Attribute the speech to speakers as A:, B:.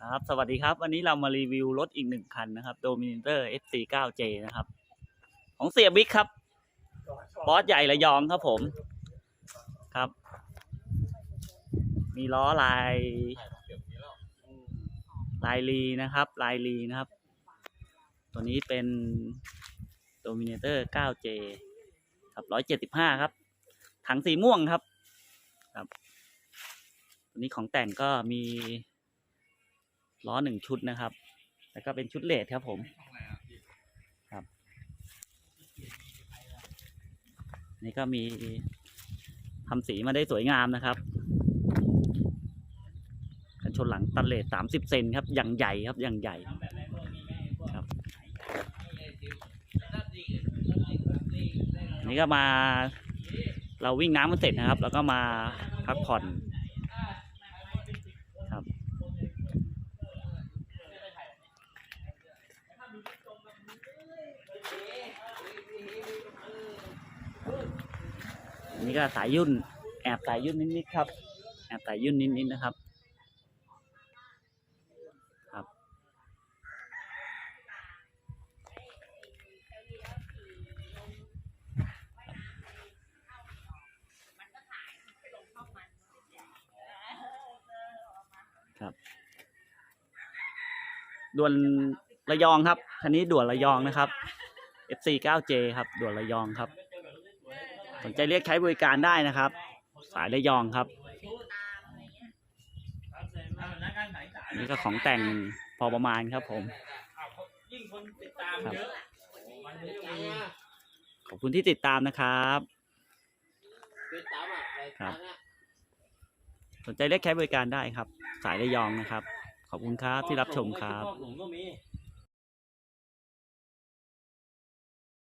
A: ครับ สวัสดีครับ วันนี้เรามารีวิวรถอีกหนึ่งคันนะครับ Dominator FC 9J นะครับ ของเสียบิ๊กครับ บอสใหญ่ระยองครับผมครับ มีล้อลาย ลายลีนะครับ ลายลีนะครับ ตัวนี้เป็น Dominator 9J ครับ175 ครับ ถังสีม่วงครับครับ วนี้ของแต่งก็มีล้อหนึ่งชุดนะครับ แล้วก็เป็นชุดเลดครับผมครับ นี่ก็มีทำสีมาได้สวยงามนะครับ กันชนหลังตันเลทสามสิบเซนครับ อย่างใหญ่ครับ อย่างใหญ่ครับ นี่ก็มาเราวิ่งน้ำมันเสร็จนะครับ แล้วก็มาพักผ่อน นี่ก็สายยุ่น แอบสายยุ่นนิดๆครับ แอบสายยุ่นนิดๆนะครับ ครับ ครับ ด่วนระยองครับ คันนี้ด่วนระยองนะครับ FC 9J ครับ ด่วนระยองครับ สนใจเรียกใช้บริการได้นะครับ สายระยองครับ นี่ก็ของแต่งพอประมาณครับผม
B: ค
A: รับขอบคุณที่ติดตามนะครับ
B: ติดตามอะรายการอะ
A: สนใจเรียกใช้บริการได้ครับ สายระยองนะครับ ขอบคุณครับที่รับชมครับ
B: หนุ่มก็มี